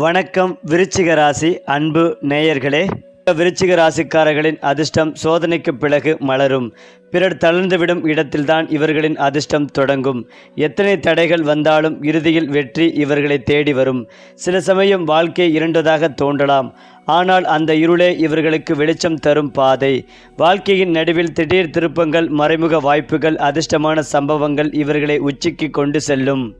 வணக்கம் விருச்சிக ராசி. அன்பு நேயர்களே விருச்சிக ராசிக்காரர்களின் அதிர்ஷ்டம் சோதனைக்கு பிறகு மலரும். பிறர் தளர்ந்துவிடும் இடத்தில்தான் இவர்களின் அதிர்ஷ்டம் தொடங்கும். எத்தனை தடைகள் வந்தாலும் இறுதியில் வெற்றி இவர்களை தேடி வரும். சில சமயம் வாழ்க்கை இருண்டதாக தோன்றலாம். ஆனால் அந்த இருளே இவர்களுக்கு வெளிச்சம் தரும் பாதை. வாழ்க்கையின் நடுவில் திடீர் திருப்பங்கள் மறைமுக வாய்ப்புகள் அதிர்ஷ்டமான சம்பவங்கள் இவர்களை உச்சிக்கு கொண்டு செல்லும்.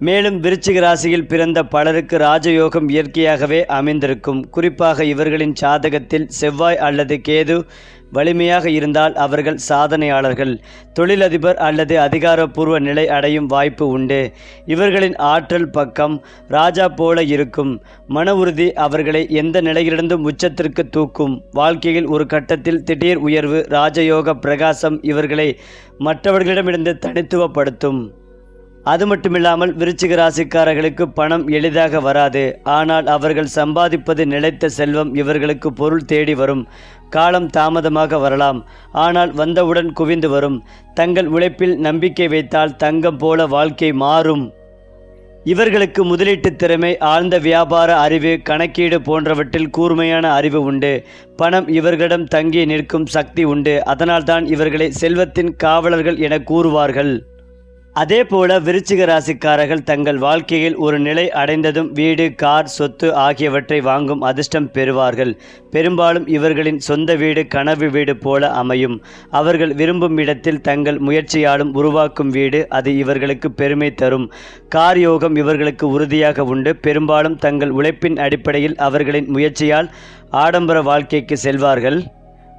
மேலும் விருச்சிக ராசியில் பிறந்த பலருக்கு ராஜயோகம் இயற்கையாகவே அமைந்திருக்கும். குறிப்பாக இவர்களின் சாதகத்தில் செவ்வாய் அல்லது கேது வலிமையாக இருந்தால் அவர்கள் சாதனையாளர்கள். தொழிலதிபர் அல்லது அதிகாரப்பூர்வ நிலை அடையும் வாய்ப்பு உண்டு. இவர்களின் ஆற்றல் பக்கம் ராஜா போல இருக்கும். மன உறுதி அவர்களை எந்த நிலையிலிருந்தும் உச்சத்திற்கு தூக்கும். வாழ்க்கையில் ஒரு கட்டத்தில் திடீர் உயர்வு ராஜயோக பிரகாசம் இவர்களை மற்றவர்களிடமிருந்து தனித்துவப்படுத்தும். அது மட்டுமில்லாமல் விருச்சிக ராசிக்காரர்களுக்கு பணம் எளிதாக வராது. ஆனால் அவர்கள் சம்பாதிப்பது நிலைத்த செல்வம் இவர்களுக்கு பொருள் தேடி வரும். காலம் தாமதமாக வரலாம். ஆனால் வந்தவுடன் குவிந்து வரும். தங்கள் உழைப்பில் நம்பிக்கை வைத்தால் தங்கம் போல வாழ்க்கை மாறும். இவர்களுக்கு முதலீட்டு திறமை ஆழ்ந்த வியாபார அறிவு கணக்கீடு போன்றவற்றில் கூர்மையான அறிவு உண்டு. பணம் இவர்களிடம் தங்கி நிற்கும் சக்தி உண்டு. அதனால்தான் இவர்களை செல்வத்தின் காவலர்கள் என கூறுவார்கள். அதே போல விருச்சிக ராசிக்காரர்கள் தங்கள் வாழ்க்கையில் ஒரு நிலை அடைந்ததும் வீடு கார் சொத்து ஆகியவற்றை வாங்கும் அதிர்ஷ்டம் பெறுவார்கள். பெரும்பாலும் இவர்களின் சொந்த வீடு கனவு வீடு போல அமையும். அவர்கள் விரும்பும் இடத்தில் தங்கள் முயற்சியாலும் உருவாக்கும் வீடு அது இவர்களுக்கு பெருமை தரும். கார் யோகம் இவர்களுக்கு உறுதியாக உண்டு. பெரும்பாலும் தங்கள் உழைப்பின் அடிப்படையில் அவர்களின் முயற்சியால் ஆடம்பர வாழ்க்கைக்கு செல்வார்கள்.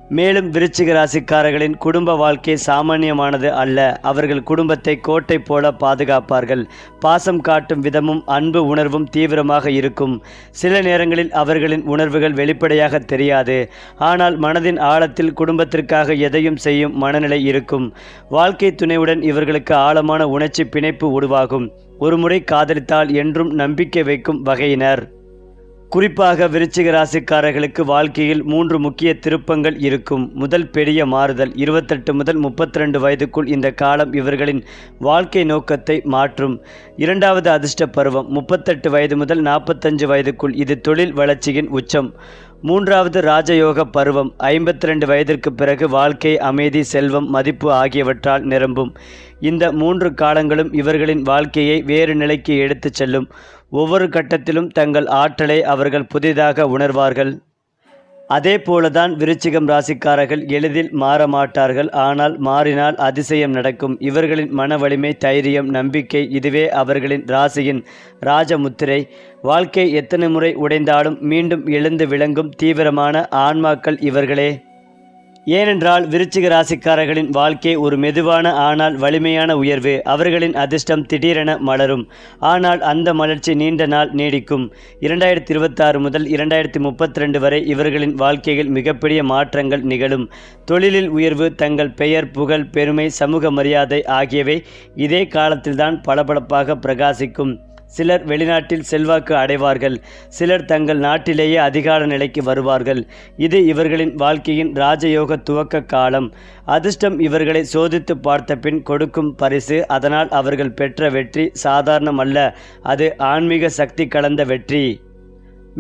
மேலும் விருச்சிக ராசிக்காரர்களின் குடும்ப வாழ்க்கை சாமானியமானது அல்ல. அவர்கள் குடும்பத்தை கோட்டை போல பாதுகாப்பார்கள். பாசம் காட்டும் விதமும் அன்பு உணர்வும் தீவிரமாக இருக்கும். சில நேரங்களில் அவர்களின் உணர்வுகள் வெளிப்படையாக தெரியாது. ஆனால் மனதின் ஆழத்தில் குடும்பத்திற்காக எதையும் செய்யும் மனநிலை இருக்கும். வாழ்க்கை துணையுடன் இவர்களுக்கு ஆழமான உணர்ச்சி பிணைப்பு உருவாகும். ஒருமுறை காதலித்தால் என்றும் நம்பிக்கை வைக்கும் வகையினர். குறிப்பாக விருச்சிக ராசிக்காரர்களுக்கு வாழ்க்கையில் மூன்று முக்கிய திருப்பங்கள் இருக்கும். முதல் பெரிய மாறுதல் இருபத்தெட்டு முதல் முப்பத்தி ரெண்டு வயதுக்குள் இந்த காலம் இவர்களின் வாழ்க்கை நோக்கத்தை மாற்றும். இரண்டாவது அதிர்ஷ்ட பருவம் முப்பத்தெட்டு வயது முதல் நாற்பத்தஞ்சு வயதுக்குள் இது தொழில் வளர்ச்சியின் உச்சம். மூன்றாவது ராஜயோக பருவம் ஐம்பத்தி ரெண்டு வயதிற்கு பிறகு வாழ்க்கை அமைதி செல்வம் மதிப்பு ஆகியவற்றால் நிரம்பும். இந்த மூன்று காலங்களும் இவர்களின் வாழ்க்கையை வேறு நிலைக்கு எடுத்துச் செல்லும். ஒவ்வொரு கட்டத்திலும் தங்கள் ஆற்றலை அவர்கள் புதிதாக உணர்வார்கள். அதே போலதான் விருச்சிகம் ராசிக்காரர்கள் எளிதில் மாற மாட்டார்கள். ஆனால் மாறினால் அதிசயம் நடக்கும். இவர்களின் மன வலிமை தைரியம் நம்பிக்கை இதுவே அவர்களின் ராசியின் ராஜமுத்திரை. வாழ்க்கை எத்தனை முறை உடைந்தாலும் மீண்டும் எழுந்து விளங்கும் தீவிரமான ஆன்மாக்கள் இவர்களே. ஏனென்றால் விருச்சிக ராசிக்காரர்களின் வாழ்க்கை ஒரு மெதுவான ஆனால் வலிமையான உயர்வு. அவர்களின் அதிர்ஷ்டம் திடீரென மலரும். ஆனால் அந்த மலர்ச்சி நீண்ட நாள் நீடிக்கும். இரண்டாயிரத்தி இருபத்தாறு முதல் இரண்டாயிரத்தி முப்பத்தி ரெண்டு வரை இவர்களின் வாழ்க்கையில் மிகப்பெரிய மாற்றங்கள் நிகழும். தொழிலில் உயர்வு தங்கள் பெயர் புகழ் பெருமை சமூக மரியாதை ஆகியவை இதே காலத்தில்தான் பளபளப்பாக பிரகாசிக்கும். சிலர் வெளிநாட்டில் செல்வாக்கு அடைவார்கள். சிலர் தங்கள் நாட்டிலேயே அதிகார நிலைக்கு வருவார்கள். இது இவர்களின் வாழ்க்கையின் ராஜயோக துவக்க காலம். அதிர்ஷ்டம் இவர்களை சோதித்து பார்த்த பின் கொடுக்கும் பரிசு அதனால் அவர்கள் பெற்ற வெற்றி சாதாரணமல்ல. அது ஆன்மீக சக்தி கலந்த வெற்றி.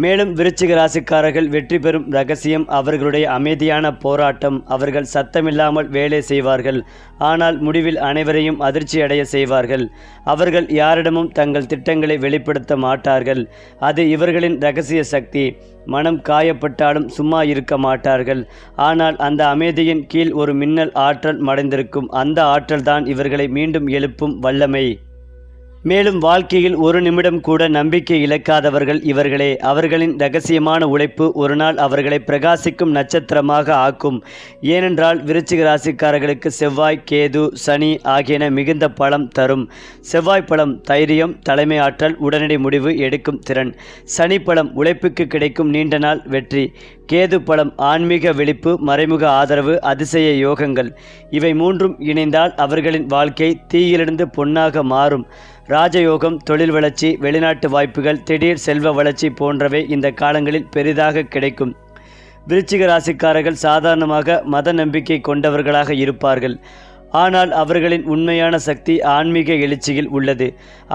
மேலும் விருச்சிக ராசிக்காரர்கள் வெற்றி பெறும் ரகசியம் அவர்களுடைய அமைதியான போராட்டம். அவர்கள் சத்தமில்லாமல் வேலை செய்வார்கள். ஆனால் முடிவில் அனைவரையும் அதிர்ச்சியடைய செய்வார்கள். அவர்கள் யாரிடமும் தங்கள் திட்டங்களை வெளிப்படுத்த மாட்டார்கள். அது இவர்களின் ரகசிய சக்தி. மனம் காயப்பட்டாலும் சும்மா இருக்க மாட்டார்கள். ஆனால் அந்த அமைதியின் கீழ் ஒரு மின்னல் ஆற்றல் மறைந்திருக்கும் அந்த ஆற்றல்தான் இவர்களை மீண்டும் எழுப்பும் வல்லமை. மேலும் வாழ்க்கையில் ஒரு நிமிடம் கூட நம்பிக்கை இழக்காதவர்கள் இவர்களே அவர்களின் ரகசியமான உழைப்பு ஒரு நாள் அவர்களை பிரகாசிக்கும் நட்சத்திரமாக ஆக்கும். ஏனென்றால் விருச்சிக ராசிக்காரர்களுக்கு செவ்வாய் கேது சனி ஆகியன மிகுந்த பலம் தரும். செவ்வாய் பழம் தைரியம் தலைமை ஆற்றல் உடனடி முடிவு எடுக்கும் திறன். சனி பழம் உழைப்புக்கு கிடைக்கும் நீண்ட நாள் வெற்றி. கேது பழம் ஆன்மீக விழிப்பு மறைமுக ஆதரவு அதிசய யோகங்கள். இவை மூன்றும் இணைந்தால் அவர்களின் வாழ்க்கை தீயிலிருந்து பொன்னாக மாறும். ராஜயோகம் தொழில் வளர்ச்சி வெளிநாட்டு வாய்ப்புகள் திடீர் செல்வ வளர்ச்சி போன்றவை இந்த காலங்களில் பெரிதாக கிடைக்கும். விருச்சிக ராசிக்காரர்கள் சாதாரணமாக மத நம்பிக்கை கொண்டவர்களாக இருப்பார்கள். ஆனால் அவர்களின் உண்மையான சக்தி ஆன்மீக எழுச்சியில் உள்ளது.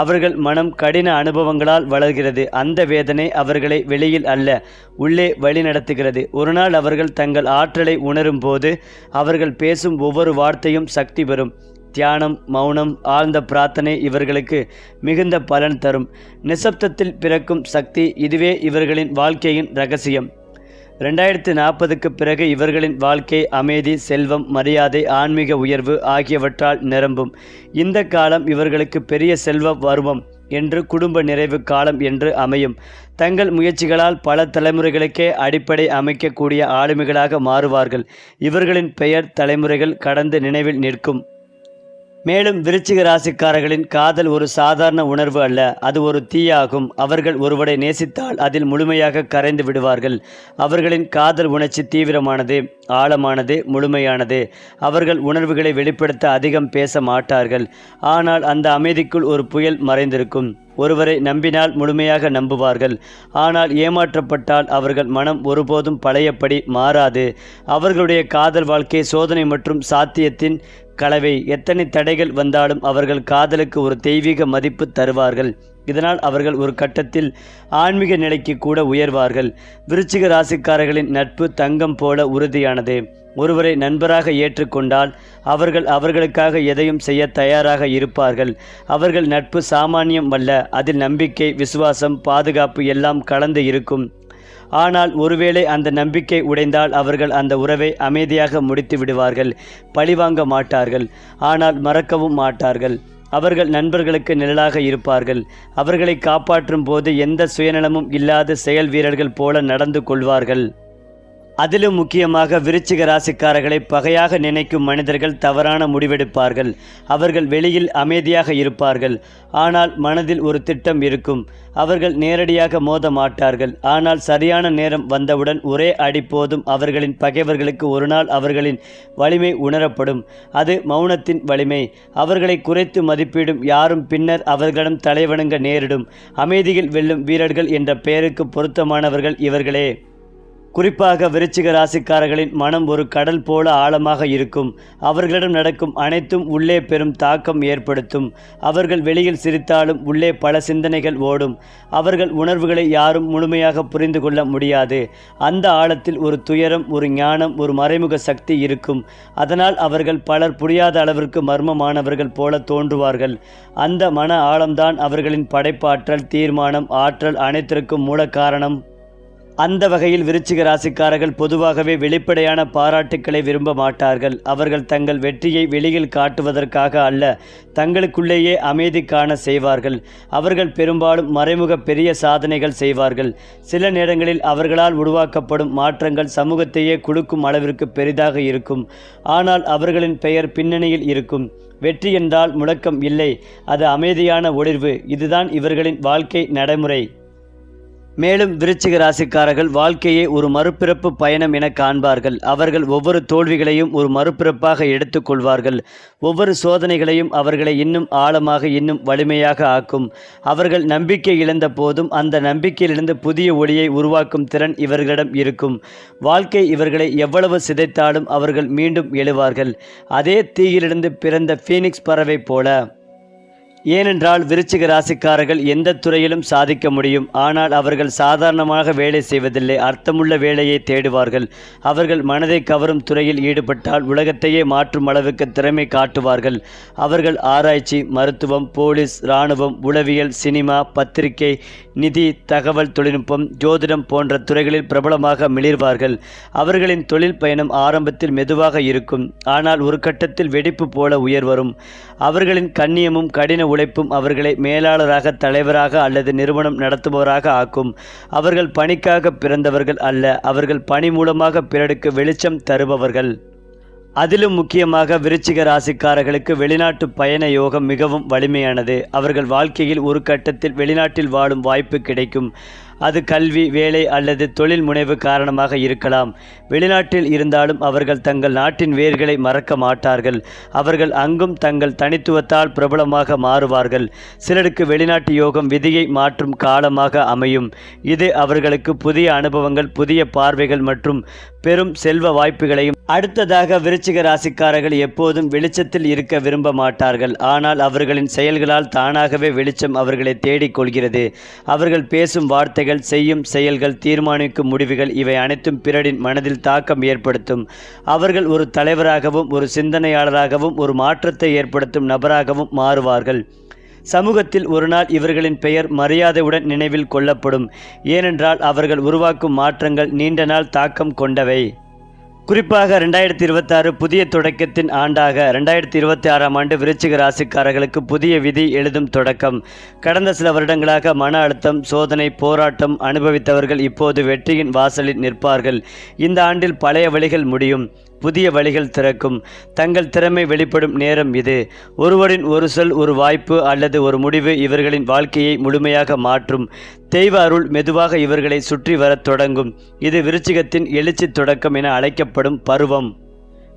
அவர்கள் மனம் கடின அனுபவங்களால் வளர்கிறது. அந்த வேதனை அவர்களை வெளியில் அல்ல உள்ளே வழிநடத்துகிறது ஒருநாள் அவர்கள் தங்கள் ஆற்றலை உணரும் போது அவர்கள் பேசும் ஒவ்வொரு வார்த்தையும் சக்தி பெறும். தியானம் மௌனம் ஆழ்ந்த பிரார்த்தனை இவர்களுக்கு மிகுந்த பலன் தரும். நிசப்தத்தில் பிறக்கும் சக்தி இதுவே இவர்களின் வாழ்க்கையின் ரகசியம். ரெண்டாயிரத்து நாற்பதுக்கு பிறகு இவர்களின் வாழ்க்கை அமைதி செல்வம் மரியாதை ஆன்மீக உயர்வு ஆகியவற்றால் நிரம்பும். இந்த காலம் இவர்களுக்கு பெரிய செல்வ வருவம் என்று குடும்ப நிறைவு காலம் என்று அமையும். தங்கள் முயற்சிகளால் பல தலைமுறைகளுக்கே அடிப்படை அமைக்கக்கூடிய ஆளுமைகளாக மாறுவார்கள். இவர்களின் பெயர் தலைமுறைகள் கடந்து நினைவில் நிற்கும். மேலும் விருச்சிக ராசிக்காரர்களின் காதல் ஒரு சாதாரண உணர்வு அல்ல. அது ஒரு தீயாகும். அவர்கள் ஒருவரை நேசித்தால் அதில் முழுமையாக கரைந்து விடுவார்கள். அவர்களின் காதல் உணர்ச்சி தீவிரமானது ஆழமானது முழுமையானது. அவர்கள் உணர்வுகளை வெளிப்படுத்த அதிகம் பேச மாட்டார்கள். ஆனால் அந்த அமைதிக்குள் ஒரு புயல் மறைந்திருக்கும். ஒருவரை நம்பினால் முழுமையாக நம்புவார்கள். ஆனால் ஏமாற்றப்பட்டால் அவர்கள் மனம் ஒருபோதும் பழையபடி மாறாது. அவர்களுடைய காதல் வாழ்க்கை சோதனை மற்றும் சாத்தியத்தின் கலவை. எத்தனை தடைகள் வந்தாலும் அவர்கள் காதலுக்கு ஒரு தெய்வீக மதிப்பு தருவார்கள். இதனால் அவர்கள் ஒரு கட்டத்தில் ஆன்மீக நிலைக்கு கூட உயர்வார்கள். விருச்சிக ராசிக்காரர்களின் நட்பு தங்கம் போல உறுதியானது. ஒருவரை நண்பராக ஏற்றுக்கொண்டால் அவர்கள் அவர்களுக்காக எதையும் செய்ய தயாராக இருப்பார்கள். அவர்கள் நட்பு சாமானியம் அல்ல. அதில் நம்பிக்கை விசுவாசம் பாதுகாப்பு எல்லாம் கலந்து இருக்கும். ஆனால் ஒருவேளை அந்த நம்பிக்கை உடைந்தால் அவர்கள் அந்த உறவை அமைதியாக முடித்து விடுவார்கள். பழிவாங்க மாட்டார்கள். ஆனால் மறக்கவும் மாட்டார்கள். அவர்கள் நண்பர்களுக்கு நிழலாக இருப்பார்கள். அவர்களை காப்பாற்றும் போது எந்த சுயநலமும் இல்லாத செயல் வீரர்கள் போல நடந்து கொள்வார்கள். அதிலும் முக்கியமாக விருச்சிக ராசிக்காரர்களை பகையாக நினைக்கும் மனிதர்கள் தவறான முடிவெடுப்பார்கள். அவர்கள் வெளியில் அமைதியாக இருப்பார்கள். ஆனால் மனதில் ஒரு திட்டம் இருக்கும். அவர்கள் நேரடியாக மோத மாட்டார்கள் ஆனால் சரியான நேரம் வந்தவுடன் ஒரே அடி போதும் அவர்களின் பகைவர்களுக்கு ஒரு நாள் அவர்களின் வலிமை உணரப்படும். அது மௌனத்தின் வலிமை. அவர்களை குறைத்து மதிப்பிடும் யாரும் பின்னர் அவர்களிடம் தலைவணங்க நேரிடும். அமைதியில் வெல்லும் வீரர்கள் என்ற பெயருக்கு பொருத்தமானவர்கள் இவர்களே. குறிப்பாக விருச்சிக ராசிக்காரர்களின் மனம் ஒரு கடல் போல ஆழமாக இருக்கும். அவர்களிடம் நடக்கும் அனைத்தும் உள்ளே பெரும் தாக்கம் ஏற்படுத்தும். அவர்கள் வெளியில் சிரித்தாலும் உள்ளே பல சிந்தனைகள் ஓடும். அவர்கள் உணர்வுகளை யாரும் முழுமையாக புரிந்து கொள்ள முடியாது. அந்த ஆழத்தில் ஒரு துயரம் ஒரு ஞானம் ஒரு மறைமுக சக்தி இருக்கும். அதனால் அவர்கள் பலர் புரியாத அளவிற்கு மர்மமானவர்கள் போல தோன்றுவார்கள். அந்த மன ஆழம்தான் அவர்களின் படைப்பாற்றல் தீர்மானம் ஆற்றல் அனைத்திற்கும் மூல காரணம். அந்த வகையில் விருச்சிக ராசிக்காரர்கள் பொதுவாகவே வெளிப்படையான பாராட்டுக்களை விரும்ப மாட்டார்கள். அவர்கள் தங்கள் வெற்றியை வெளியில் காட்டுவதற்காக அல்ல தங்களுக்குள்ளேயே அமைதி காண செய்வார்கள். அவர்கள் பெரும்பாலும் மறைமுக பெரிய சாதனைகள் செய்வார்கள். சில நேரங்களில் அவர்களால் உருவாக்கப்படும் மாற்றங்கள் சமூகத்தையே குலுக்கும் அளவிற்கு பெரிதாக இருக்கும். ஆனால் அவர்களின் பெயர் பின்னணியில் இருக்கும். வெற்றி என்றால் முழக்கம் இல்லை அது அமைதியான ஒளிர்வு. இதுதான் இவர்களின் வாழ்க்கை நடைமுறை. மேலும் விருச்சிக ராசிக்காரர்கள் வாழ்க்கையை ஒரு மறுபிறப்பு பயணம் என காண்பார்கள். அவர்கள் ஒவ்வொரு தோல்விகளையும் ஒரு மறுபிறப்பாக எடுத்துக்கொள்வார்கள். ஒவ்வொரு சோதனைகளையும் அவர்களை இன்னும் ஆழமாக இன்னும் வலிமையாக ஆக்கும். அவர்கள் நம்பிக்கை இழந்த போதும் அந்த நம்பிக்கையிலிருந்து புதிய ஒளியை உருவாக்கும் திறன் இவர்களிடம் இருக்கும். வாழ்க்கை இவர்களை எவ்வளவு சிதைத்தாலும் அவர்கள் மீண்டும் எழுவார்கள். அதே தீயிலிருந்து பிறந்த ஃபீனிக்ஸ் பறவை போல. ஏனென்றால் விருச்சிக ராசிக்காரர்கள் எந்த துறையிலும் சாதிக்க முடியும். ஆனால் அவர்கள் சாதாரணமாக வேலை செய்வதில்லை. அர்த்தமுள்ள வேலையை தேடுவார்கள். அவர்கள் மனதை கவரும் துறையில் ஈடுபட்டால் உலகத்தையே மாற்றும் அளவுக்கு திறமை காட்டுவார்கள். அவர்கள் ஆராய்ச்சி மருத்துவம் போலீஸ் இராணுவம் உளவியல் சினிமா பத்திரிகை நிதி தகவல் தொழில்நுட்பம் ஜோதிடம் போன்ற துறைகளில் பிரபலமாக மிளிர்வார்கள். அவர்களின் தொழில் பயணம் ஆரம்பத்தில் மெதுவாக இருக்கும். ஆனால் ஒரு கட்டத்தில் வெடிப்பு போல உயர்வரும் அவர்களின் கண்ணியமும் கடின உழைப்பும் அவர்களை மேலாளராக தலைவராக அல்லது நிறுவனம் நடத்துபவராக ஆக்கும். அவர்கள் பணிக்காக பிறந்தவர்கள் அல்ல அவர்கள் பணி மூலமாக பிறருக்கு வெளிச்சம் தருபவர்கள். அதிலும் முக்கியமாக விருச்சிக ராசிக்காரர்களுக்கு வெளிநாட்டு பயண யோகம் மிகவும் வலிமையானது. அவர்கள் வாழ்க்கையில் ஒரு கட்டத்தில் வெளிநாட்டில் வாழும் வாய்ப்பு கிடைக்கும். அது கல்வி வேலை அல்லது தொழில் முனைவு காரணமாக இருக்கலாம். வெளிநாட்டில் இருந்தாலும் அவர்கள் தங்கள் நாட்டின் வேர்களை மறக்க மாட்டார்கள். அவர்கள் அங்கும் தங்கள் தனித்துவத்தால் பிரபலமாக மாறுவார்கள். சிலருக்கு வெளிநாட்டு யோகம் விதியை மாற்றும் காலமாக அமையும். இது அவர்களுக்கு புதிய அனுபவங்கள் புதிய பார்வைகள் மற்றும் பெரும் செல்வ வாய்ப்புகளையும் அடுத்ததாக விருச்சிக ராசிக்காரர்கள் எப்போதும் வெளிச்சத்தில் இருக்க விரும்ப மாட்டார்கள். ஆனால் அவர்களின் செயல்களால் தானாகவே வெளிச்சம் அவர்களை தேடிக் கொள்கிறது அவர்கள் பேசும் வார்த்தை வார்த்தைகள் செய்யும் செயல்கள் தீர்மானிக்கும் முடிவுகள் இவை அனைத்தும் பிறரின் மனதில் தாக்கம் ஏற்படுத்தும். அவர்கள் ஒரு தலைவராகவும் ஒரு சிந்தனையாளராகவும் ஒரு மாற்றத்தை ஏற்படுத்தும் நபராகவும் மாறுவார்கள். சமூகத்தில் ஒரு நாள் இவர்களின் பெயர் மரியாதையுடன் நினைவில் கொள்ளப்படும். ஏனென்றால் அவர்கள் உருவாக்கும் மாற்றங்கள் நீண்ட நாள் தாக்கம் கொண்டவை. குறிப்பாக ரெண்டாயிரத்தி இருபத்தாறு புதிய தொடக்கத்தின் ஆண்டாக ரெண்டாயிரத்தி இருபத்தி ஆறாம் ஆண்டு விருச்சிக ராசிக்காரர்களுக்கு புதிய விதி எழுதும் தொடக்கம். கடந்த சில வருடங்களாக மன அழுத்தம் சோதனை போராட்டம் அனுபவித்தவர்கள் இப்போது வெற்றியின் வாசலில் நிற்பார்கள். இந்த ஆண்டில் பழைய வழிகள் முடியும். புதிய வழிகள் திறக்கும். தங்கள் திறமை வெளிப்படும் நேரம் இது. ஒருவரின் ஒரு சொல் ஒரு வாய்ப்பு அல்லது ஒரு முடிவு இவர்களின் வாழ்க்கையை முழுமையாக மாற்றும். தெய்வ அருள் மெதுவாக இவர்களை சுற்றி வரத் தொடங்கும். இது விருச்சிகத்தின் எழுச்சி தொடக்கம் என அழைக்கப்படும் பருவம்.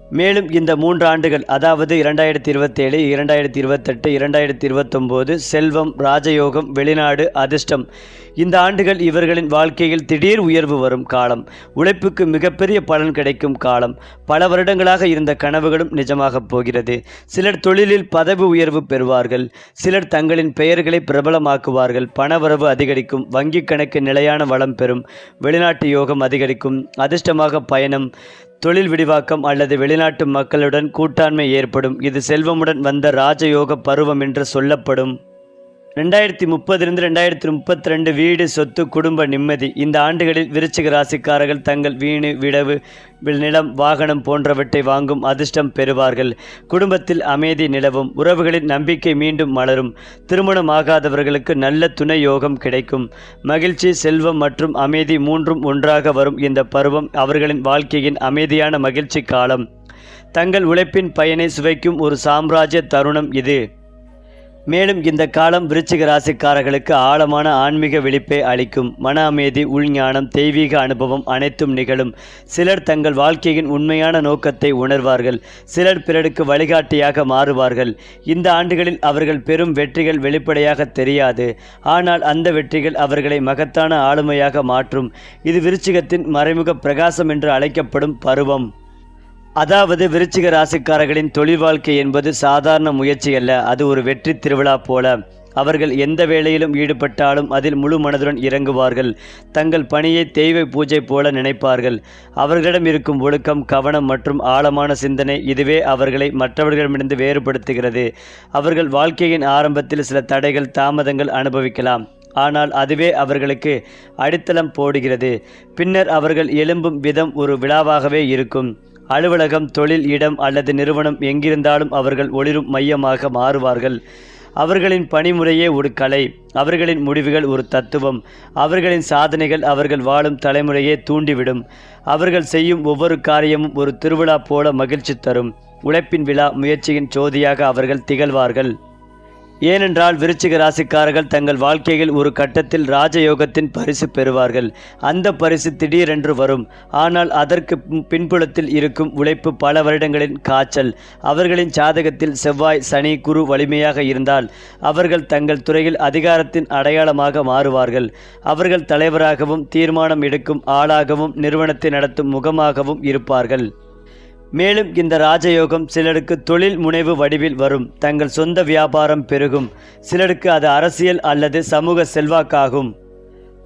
மேலும் இந்த மூன்று ஆண்டுகள் அதாவது இரண்டாயிரத்தி இருபத்தேழு இரண்டாயிரத்தி இருபத்தெட்டு இரண்டாயிரத்தி இருபத்தொம்போது செல்வம் ராஜயோகம் வெளிநாடு அதிர்ஷ்டம். இந்த ஆண்டுகள் இவர்களின் வாழ்க்கையில் திடீர் உயர்வு வரும் காலம். உழைப்புக்கு மிகப்பெரிய பலன் கிடைக்கும் காலம். பல வருடங்களாக இருந்த கனவுகளும் நிஜமாகப் போகிறது. சிலர் தொழிலில் பதவி உயர்வு பெறுவார்கள். சிலர் தங்களின் பெயர்களை பிரபலமாக்குவார்கள். பணவரவு அதிகரிக்கும். வங்கிக் கணக்கு நிலையான வளம் பெறும். வெளிநாட்டு யோகம் அதிகரிக்கும். அதிர்ஷ்டமாக பயணம். தொழில் விரிவாக்கம் அல்லது வெளிநாட்டு மக்களுடன் கூட்டாண்மை ஏற்படும். இது செல்வமுடன் வந்த ராஜயோக பருவம் என்று சொல்லப்படும். ரெண்டாயிரத்தி முப்பதிலிருந்து ரெண்டாயிரத்தி முப்பத்தி ரெண்டு வீடு சொத்து குடும்ப நிம்மதி. இந்த ஆண்டுகளில் விருச்சிக ராசிக்காரர்கள் தங்கள் வீணு விடவு நிலம் வாகனம் போன்றவற்றை வாங்கும் அதிர்ஷ்டம் பெறுவார்கள். குடும்பத்தில் அமைதி நிலவும் உறவுகளின் நம்பிக்கை மீண்டும் மலரும். திருமணமாகாதவர்களுக்கு நல்ல துணை யோகம் கிடைக்கும். மகிழ்ச்சி செல்வம் மற்றும் அமைதி மூன்றும் ஒன்றாக வரும் இந்த பருவம் அவர்களின் வாழ்க்கையின் அமைதியான மகிழ்ச்சி காலம். தங்கள் உழைப்பின் பயனை சுவைக்கும் ஒரு சாம்ராஜ்ய தருணம் இது. மேலும் இந்த காலம் விருச்சிக ராசிக்காரர்களுக்கு ஆழமான ஆன்மீக விழிப்பை அளிக்கும். மன அமைதி உள்ஞானம் தெய்வீக அனுபவம் அனைத்தும் நிகழும். சிலர் தங்கள் வாழ்க்கையின் உண்மையான நோக்கத்தை உணர்வார்கள். சிலர் பிறருக்கு வழிகாட்டியாக மாறுவார்கள். இந்த ஆண்டுகளில் அவர்கள் பெரும் வெற்றிகள் வெளிப்படையாக தெரியாது. ஆனால் அந்த வெற்றிகள் அவர்களை மகத்தான ஆளுமையாக மாற்றும். இது விருச்சிகத்தின் மறைமுக பிரகாசம் என்று அழைக்கப்படும் பருவம். அதாவது விருச்சிக ராசிக்காரர்களின் தொழில் வாழ்க்கை என்பது சாதாரண முயற்சி அல்ல அது ஒரு வெற்றி திருவிழா போல. அவர்கள் எந்த வேலையிலும் ஈடுபட்டாலும் அதில் முழு மனதுடன் இறங்குவார்கள். தங்கள் பணியை தெய்வ பூஜை போல நினைப்பார்கள். அவர்களிடம் இருக்கும் ஒழுக்கம் கவனம் மற்றும் ஆழமான சிந்தனை இதுவே அவர்களை மற்றவர்களிடமிருந்து வேறுபடுத்துகிறது. அவர்கள் வாழ்க்கையின் ஆரம்பத்தில் சில தடைகள் தாமதங்கள் அனுபவிக்கலாம். ஆனால் அதுவே அவர்களுக்கு அடித்தளம் போடுகிறது. பின்னர் அவர்கள் எழும்பும் விதம் ஒரு விழாவாகவே இருக்கும். அலுவலகம் தொழில் இடம் அல்லது நிறுவனம் எங்கிருந்தாலும் அவர்கள் ஒளிரும் மையமாக மாறுவார்கள். அவர்களின் பணிமுறையே ஒரு கலை அவர்களின் முடிவுகள் ஒரு தத்துவம். அவர்களின் சாதனைகள் அவர்கள் வாழும் தலைமுறையே தூண்டிவிடும். அவர்கள் செய்யும் ஒவ்வொரு காரியமும் ஒரு திருவிழா போல மகிழ்ச்சி தரும். உழைப்பின் விழா முயற்சியின் சோதியாக அவர்கள் திகழ்வார்கள். ஏனென்றால் விருச்சிக ராசிக்காரர்கள் தங்கள் வாழ்க்கையில் ஒரு கட்டத்தில் ராஜயோகத்தின் பரிசு பெறுவார்கள். அந்த பரிசு திடீரென்று வரும். ஆனால் அதற்கு பின்புலத்தில் இருக்கும் உழைப்பு பல வருடங்களின் காய்ச்சல். அவர்களின் சாதகத்தில் செவ்வாய் சனி குரு வலிமையாக இருந்தால் அவர்கள் தங்கள் துறையில் அதிகாரத்தின் அடையாளமாக மாறுவார்கள். அவர்கள் தலைவராகவும் தீர்மானம் எடுக்கும் ஆளாகவும் நிறுவனத்தை நடத்தும் முகமாகவும் இருப்பார்கள். மேலும் இந்த ராஜயோகம் சிலருக்கு தொழில் முனைவு வடிவில் வரும். தங்கள் சொந்த வியாபாரம் பெருகும். சிலருக்கு அது அரசியல் அல்லது சமூக செல்வாக்காகும்.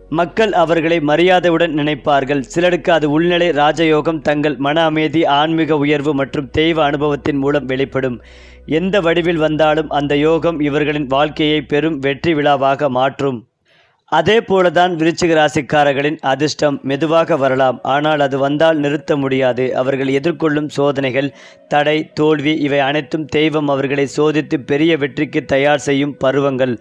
மக்கள் அவர்களை மரியாதையுடன் நினைப்பார்கள். சிலருக்கு அது உள்நிலை ராஜயோகம் தங்கள் மன அமைதி ஆன்மீக உயர்வு மற்றும் தெய்வ அனுபவத்தின் மூலம் வெளிப்படும். எந்த வடிவில் வந்தாலும் அந்த யோகம் இவர்களின் வாழ்க்கையை பெரும் வெற்றி விழாவாக மாற்றும். அதே போலதான் விருச்சிக ராசிக்காரர்களின் அதிர்ஷ்டம் மெதுவாக வரலாம். ஆனால் அது வந்தால் நிறுத்த முடியாது. அவர்கள் எதிர்கொள்ளும் சோதனைகள் தடை தோல்வி இவை அனைத்தும் தெய்வம் அவர்களை சோதித்து பெரிய வெற்றிக்கு தயார் செய்யும் பருவங்கள்.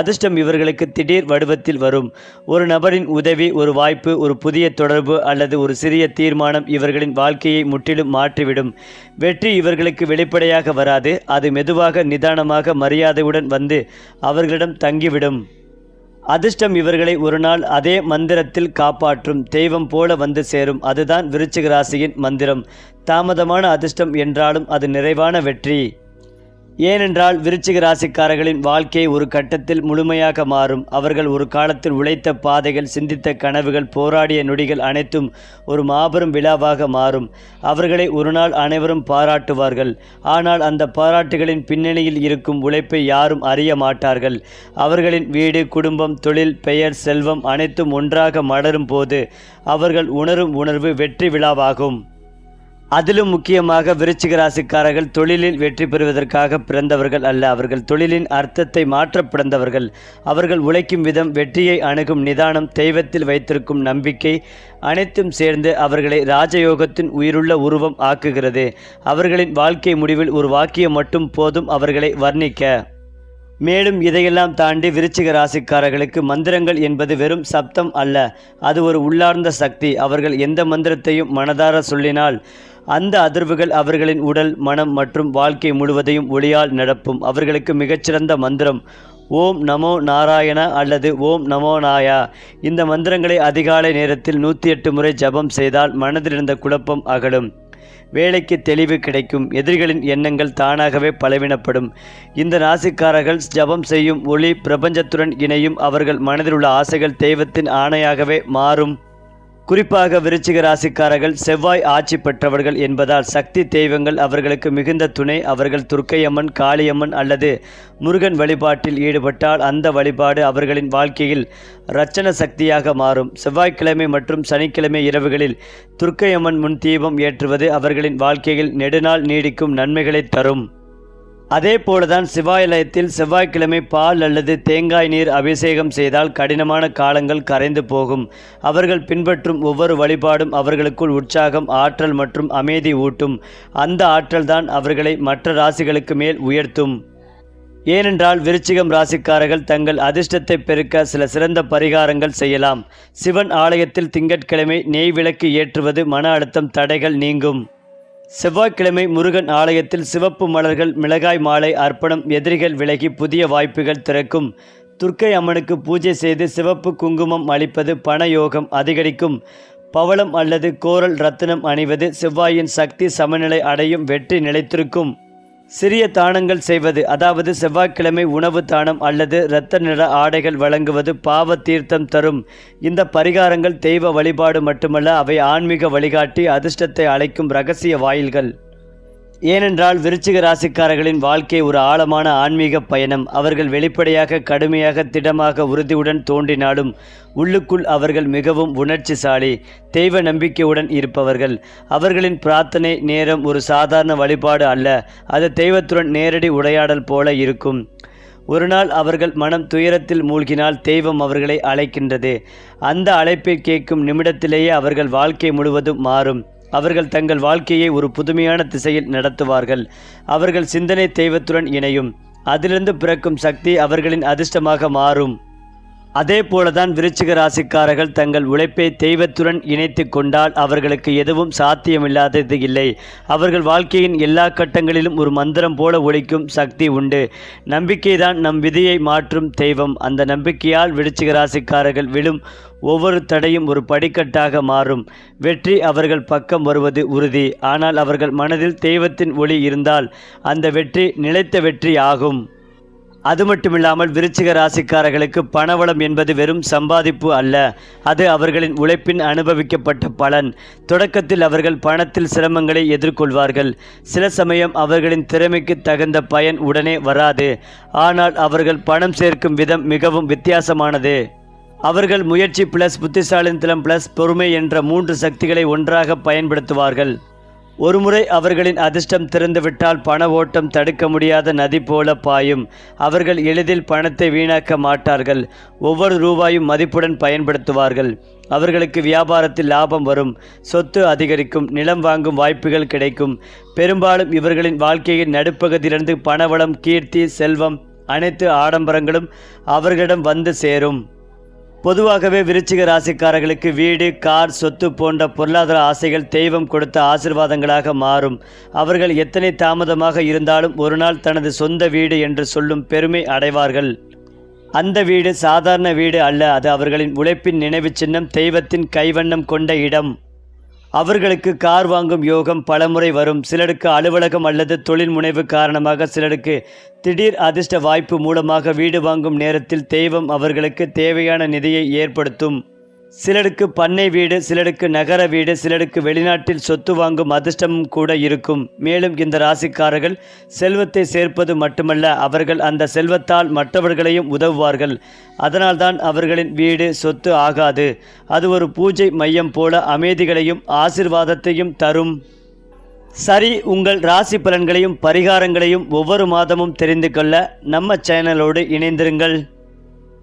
அதிர்ஷ்டம் இவர்களுக்கு திடீர் வடிவத்தில் வரும். ஒரு நபரின் உதவி ஒரு வாய்ப்பு ஒரு புதிய தொடர்பு அல்லது ஒரு சிறிய தீர்மானம் இவர்களின் வாழ்க்கையை முற்றிலும் மாற்றிவிடும். வெற்றி இவர்களுக்கு வெளிப்படையாக வராது. அது மெதுவாக நிதானமாக மரியாதையுடன் வந்து அவர்களிடம் தங்கிவிடும். அதிர்ஷ்டம் இவர்களை ஒரு நாள் அதே மந்திரத்தில் காப்பாற்றும். தெய்வம் போல வந்து சேரும். அதுதான் விருச்சிக ராசியின் மந்திரம். தாமதமான அதிர்ஷ்டம் என்றாலும் அது நிறைவான வெற்றி. ஏனென்றால் விருச்சிக ராசிக்காரர்களின் வாழ்க்கை ஒரு கட்டத்தில் முழுமையாக மாறும். அவர்கள் ஒரு காலத்தில் உழைத்த பாதைகள் சிந்தித்த கனவுகள் போராடிய நொடிகள் அனைத்தும் ஒரு மாபெரும் விழாவாக மாறும். அவர்களை ஒரு நாள் அனைவரும் பாராட்டுவார்கள். ஆனால் அந்த பாராட்டுகளின் பின்னணியில் இருக்கும் உழைப்பை யாரும் அறிய மாட்டார்கள். அவர்களின் வீடு குடும்பம் தொழில் பெயர் செல்வம் அனைத்தும் ஒன்றாக மலரும் போது அவர்கள் உணரும் உணர்வு வெற்றி விழாவாகும். அதிலும் முக்கியமாக விருச்சிக ராசிக்காரர்கள் தொழிலில் வெற்றி பெறுவதற்காக பிறந்தவர்கள் அல்ல அவர்கள் தொழிலின் அர்த்தத்தை மாற்ற பிறந்தவர்கள். அவர்கள் உழைக்கும் விதம் வெற்றியை அணுகும் நிதானம் தெய்வத்தில் வைத்திருக்கும் நம்பிக்கை அனைத்தும் சேர்ந்து அவர்களை ராஜயோகத்தின் உயிருள்ள உருவம் ஆக்குகிறது. அவர்களின் வாழ்க்கை முடிவில் ஒரு வாக்கியம் மட்டும் போதும் அவர்களை வர்ணிக்க. மேலும் இதையெல்லாம் தாண்டி விருச்சிக ராசிக்காரர்களுக்கு மந்திரங்கள் என்பது வெறும் சப்தம் அல்ல. அது ஒரு உள்ளார்ந்த சக்தி. அவர்கள் எந்த மந்திரத்தையும் மனதார சொல்லினால் அந்த அதிர்வுகள் அவர்களின் உடல் மனம் மற்றும் வாழ்க்கை முழுவதையும் ஒளியால் நடப்பும் அவர்களுக்கு மிகச்சிறந்த மந்திரம் ஓம் நமோ நாராயண அல்லது ஓம் நமோ நாயா இந்த மந்திரங்களை அதிகாலை நேரத்தில் நூற்றி எட்டு முறை ஜபம் செய்தால் மனதிலிருந்த குழப்பம் அகலும். வேலைக்கு தெளிவு கிடைக்கும். எதிரிகளின் எண்ணங்கள் தானாகவே பலவினப்படும். இந்த ராசிக்காரர்கள் ஜபம் செய்யும் ஒளி பிரபஞ்சத்துடன் இணையும். அவர்கள் மனதில் உள்ள ஆசைகள் தெய்வத்தின் ஆணையாகவே மாறும். குறிப்பாக விருச்சிக ராசிக்காரர்கள் செவ்வாய் ஆட்சி பெற்றவர்கள் என்பதால் சக்தி தெய்வங்கள் அவர்களுக்கு மிகுந்த துணை. அவர்கள் துர்க்கையம்மன் காளியம்மன் அல்லது முருகன் வழிபாட்டில் ஈடுபட்டால் அந்த வழிபாடு அவர்களின் வாழ்க்கையில் இரட்சண சக்தியாக மாறும். செவ்வாய்க்கிழமை மற்றும் சனிக்கிழமை இரவுகளில் துர்க்கையம்மன் முன் தீபம் ஏற்றுவது அவர்களின் வாழ்க்கையில் நெடுநாள் நீடிக்கும் நன்மைகளை தரும். அதே போலதான் சிவாலயத்தில் செவ்வாய்க்கிழமை பால் அல்லது தேங்காய் நீர் அபிஷேகம் செய்தால் கடினமான காலங்கள் கரைந்து போகும். அவர்கள் பின்பற்றும் ஒவ்வொரு வழிபாடும் அவர்களுக்குள் உற்சாகம் ஆற்றல் மற்றும் அமைதி ஊட்டும். அந்த ஆற்றல்தான் அவர்களை மற்ற ராசிகளுக்கு மேல் உயர்த்தும். ஏனென்றால் விருச்சிகம் ராசிக்காரர்கள் தங்கள் அதிர்ஷ்டத்தை பெருக்க சில சிறந்த பரிகாரங்கள் செய்யலாம். சிவன் ஆலயத்தில் திங்கட்கிழமை நெய் விளக்கு ஏற்றுவது மன அழுத்தம் தடைகள் நீங்கும். செவ்வாய்க்கிழமை முருகன் ஆலயத்தில் சிவப்பு மலர்கள் மிளகாய் மாலை அர்ப்பணம் எதிரிகள் விலகி புதிய வாய்ப்புகள் திறக்கும். துர்க்கை அம்மனுக்கு பூஜை செய்து சிவப்பு குங்குமம் அளிப்பது பண யோகம் அதிகரிக்கும். பவளம் அல்லது கோரல் ரத்தினம் அணிவது செவ்வாயின் சக்தி சமநிலை அடையும் வெற்றி நிலைத்திருக்கும். சிறிய தானங்கள் செய்வது அதாவது செவ்வாய்க்கிழமை உணவு தானம் அல்லது இரத்த நிற ஆடைகள் வழங்குவது பாவ தீர்த்தம் தரும். இந்த பரிகாரங்கள் தெய்வ வழிபாடு மட்டுமல்ல அவை ஆன்மீக வழிகாட்டி அதிர்ஷ்டத்தை அழைக்கும் ரகசிய வாயில்கள். ஏனென்றால் விருச்சிக ராசிக்காரர்களின் வாழ்க்கை ஒரு ஆழமான ஆன்மீக பயணம். அவர்கள் வெளிப்படையாக கடுமையாக திடமாக உறுதியுடன் தோன்றினாலும் உள்ளுக்குள் அவர்கள் மிகவும் உணர்ச்சிசாலி தெய்வ நம்பிக்கையுடன் இருப்பவர்கள். அவர்களின் பிரார்த்தனை நேரம் ஒரு சாதாரண வழிபாடு அல்ல. அது தெய்வத்துடன் நேரடி உரையாடல் போல இருக்கும். ஒரு நாள் அவர்கள் மனம் துயரத்தில் மூழ்கினால் தெய்வம் அவர்களை அழைக்கின்றது. அந்த அழைப்பை கேட்கும் நிமிடத்திலேயே அவர்கள் வாழ்க்கை முழுவதும் மாறும். அவர்கள் தங்கள் வாழ்க்கையை ஒரு புதுமையான திசையில் நடத்துவார்கள். அவர்கள் சிந்தனை தெய்வத்துடன் இணையும். அதிலிருந்து பிறக்கும் சக்தி அவர்களின் அதிர்ஷ்டமாக மாறும். அதே போலதான் விருச்சிக ராசிக்காரர்கள் தங்கள் உழைப்பை தெய்வத்துடன் இணைத்து கொண்டால் அவர்களுக்கு எதுவும் சாத்தியமில்லாதது இல்லை. அவர்கள் வாழ்க்கையின் எல்லா கட்டங்களிலும் ஒரு மந்திரம் போல ஒழிக்கும் சக்தி உண்டு. நம்பிக்கைதான் நம் விதியை மாற்றும் தெய்வம். அந்த நம்பிக்கையால் விருச்சிக ராசிக்காரர்கள் விழும் ஒவ்வொரு தடையும் ஒரு படிக்கட்டாக மாறும். வெற்றி அவர்கள் பக்கம் வருவது உறுதி. ஆனால் அவர்கள் மனதில் தெய்வத்தின் ஒளி இருந்தால் அந்த வெற்றி நிலைத்த வெற்றி ஆகும். அது மட்டுமில்லாமல் விருச்சிக ராசிக்காரர்களுக்கு பணவளம் என்பது வெறும் சம்பாதிப்பு அல்ல. அது அவர்களின் உழைப்பின் அனுபவிக்கப்பட்ட பலன். தொடக்கத்தில் அவர்கள் பணத்தில் சிரமங்களை எதிர்கொள்வார்கள். சில சமயம் அவர்களின் திறமைக்கு தகுந்த பயன் உடனே வராது. ஆனால் அவர்கள் பணம் சேர்க்கும் விதம் மிகவும் வித்தியாசமானது. அவர்கள் முயற்சி பிளஸ் புத்திசாலித்தனம் பிளஸ் பொறுமை என்ற மூன்று சக்திகளை ஒன்றாக பயன்படுத்துவார்கள். ஒருமுறை அவர்களின் அதிர்ஷ்டம் திறந்துவிட்டால் பண ஓட்டம் தடுக்க முடியாத நதி போல பாயும். அவர்கள் எளிதில் பணத்தை வீணாக்க மாட்டார்கள். ஒவ்வொரு ரூபாயும் மதிப்புடன் பயன்படுத்துவார்கள். அவர்களுக்கு வியாபாரத்தில் லாபம் வரும். சொத்து அதிகரிக்கும் நிலம் வாங்கும் வாய்ப்புகள் கிடைக்கும். பெரும்பாலும் இவர்களின் வாழ்க்கையின் நடுப்பகுதியிலிருந்து பணவளம் கீர்த்தி செல்வம் அனைத்து ஆடம்பரங்களும் அவர்களிடம் வந்து சேரும். பொதுவாகவே விருச்சிக ராசிக்காரர்களுக்கு வீடு கார் சொத்து போன்ற பொருளாதார ஆசைகள் தெய்வம் கொடுத்த ஆசிர்வாதங்களாக மாறும். அவர்கள் எத்தனை தாமதமாக இருந்தாலும் ஒரு நாள் தனது சொந்த வீடு என்று சொல்லும் பெருமை அடைவார்கள். அந்த வீடு சாதாரண வீடு அல்ல அது அவர்களின் உழைப்பின் நினைவு சின்னம் தெய்வத்தின் கைவண்ணம் கொண்ட இடம். அவர்களுக்கு கார் வாங்கும் யோகம் பலமுறை வரும். சிலருக்கு அலுவலகம் அல்லது தொழில் முனைவு காரணமாக சிலருக்கு திடீர் அதிர்ஷ்ட வாய்ப்பு மூலமாக வீடு வாங்கும் நேரத்தில் தெய்வம் அவர்களுக்கு தேவையான நிதியை ஏற்படுத்தும். சிலருக்கு பண்ணை வீடு சிலருக்கு நகர வீடு சிலருக்கு வெளிநாட்டில் சொத்து வாங்கும் அதிர்ஷ்டமும் கூட இருக்கும். மேலும் இந்த ராசிக்காரர்கள் செல்வத்தை சேர்ப்பது மட்டுமல்ல அவர்கள் அந்த செல்வத்தால் மற்றவர்களையும் உதவுவார்கள். அதனால்தான் அவர்களின் வீடு சொத்து ஆகாது. அது ஒரு பூஜை மையம் போல அமைதிகளையும் ஆசிர்வாதத்தையும் தரும். சரி உங்கள் ராசி பலன்களையும் பரிகாரங்களையும் ஒவ்வொரு மாதமும் தெரிந்து கொள்ள நம்ம சேனலோடு இணைந்திருங்கள்.